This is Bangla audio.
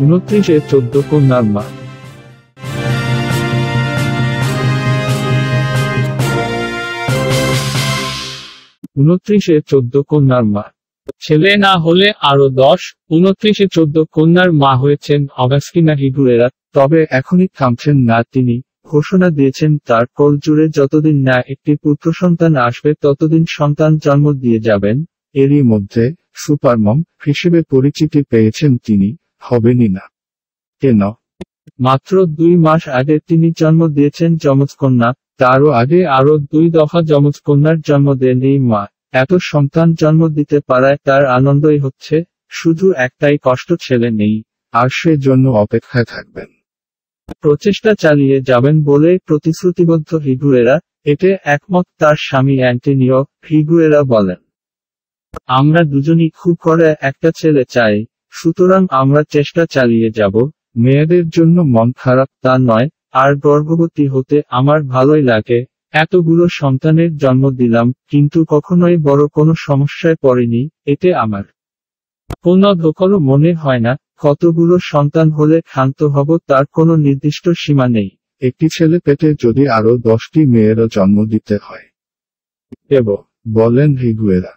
উনত্রিশে চোদ্দ কন্যার মা উনত্রিশে চোদ্দ কন্যার মা ছেলে না হলে আরও দশ। উনত্রিশে চোদ্দ কন্যার মা হয়েছেন অগাস্কিনা হিগুরেরা। তবে এখনই থামছেন না তিনি। ঘোষণা দিয়েছেন তার কল জুড়ে যতদিন না একটি পুত্র সন্তান আসবে, ততদিন সন্তান জন্ম দিয়ে যাবেন। এরই মধ্যে সুপারমম হিসেবে পরিচিতি পেয়েছেন তিনি। হবেনই না। কেন মাত্র দুই মাস আগে তিনি জন্ম দিয়েছেন যমজ কন্যা তারও আগে আরও দুই দফা যমজ কন্যার জন্ম দেন এই মা। এত সন্তান জন্ম দিতে পারায় তার আনন্দই হচ্ছে, শুধু একটাই কষ্ট ছেলে নেই, আর সেজন্য অপেক্ষায় থাকবেন। প্রচেষ্টা চালিয়ে যাবেন বলে প্রতিশ্রুতিবদ্ধ হিগুরেরা, এতে একমত তার স্বামী অ্যান্টনিও হিগুরেরা বলেন। আমরা দুজনই খুব করে একটা ছেলে চাই সুতরাং আমরা চেষ্টা চালিয়ে যাব। মেয়েদের জন্য মন খারাপ তা নয়, আর গর্ভবতী হতে আমার ভালোই লাগে। এতগুলো সন্তানের জন্ম দিলাম, কিন্তু কখনোই বড় কোনো সমস্যায় পড়েনি, এতে আমার কোনো দোকলও মনে হয় না, কতগুলো সন্তান হলে ক্ষান্ত হব তার কোনো নির্দিষ্ট সীমা নেই। একটি ছেলে পেটে যদি আরও দশটি মেয়েরও জন্ম দিতে হয়। দেব বলেন হিগুয়েরা